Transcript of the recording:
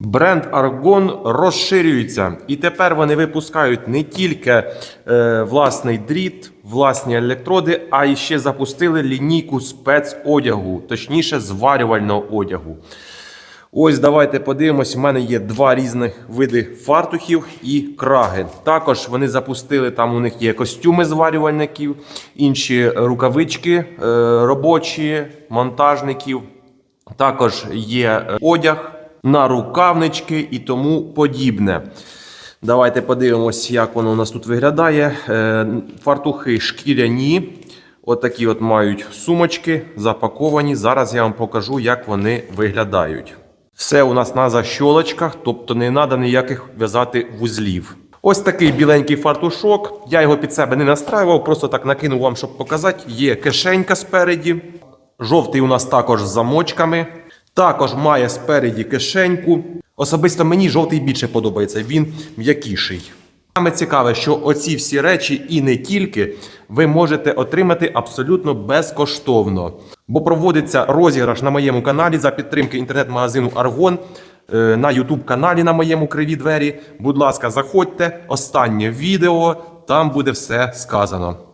Бренд Argon розширюється, і тепер вони випускають не тільки е, власний дріт, власні електроди, а й ще запустили лінійку спецодягу, точніше, зварювального одягу. Ось давайте подивимось. У мене є два різних види фартухів і краги. Також вони запустили там. У них є костюми зварювальників, інші рукавички е, робочі, монтажників. Також є е, одяг на рукавнички і тому подібне. Давайте подивимось, як воно у нас тут виглядає. Е, Фартухи шкіряні. Отакі от мають сумочки запаковані. Зараз я вам покажу, як вони виглядають. Все у нас на защолочках, тобто не треба ніяких в'язати вузлів. Ось такий біленький фартушок. Я його під себе не настраював, просто так накинув вам, щоб показати. Є кишенька спереді. Жовтий у нас також з замочками. Також має спереді кишеньку. Особисто мені жовтий більше подобається, він м'якіший. Саме цікаве, що оці всі речі і не тільки ви можете отримати абсолютно безкоштовно. Бо проводиться розіграш на моєму каналі за підтримки інтернет-магазину Аргон е, на YouTube каналі на моєму криві двері. Будь ласка, заходьте. Останнє відео, там буде все сказано.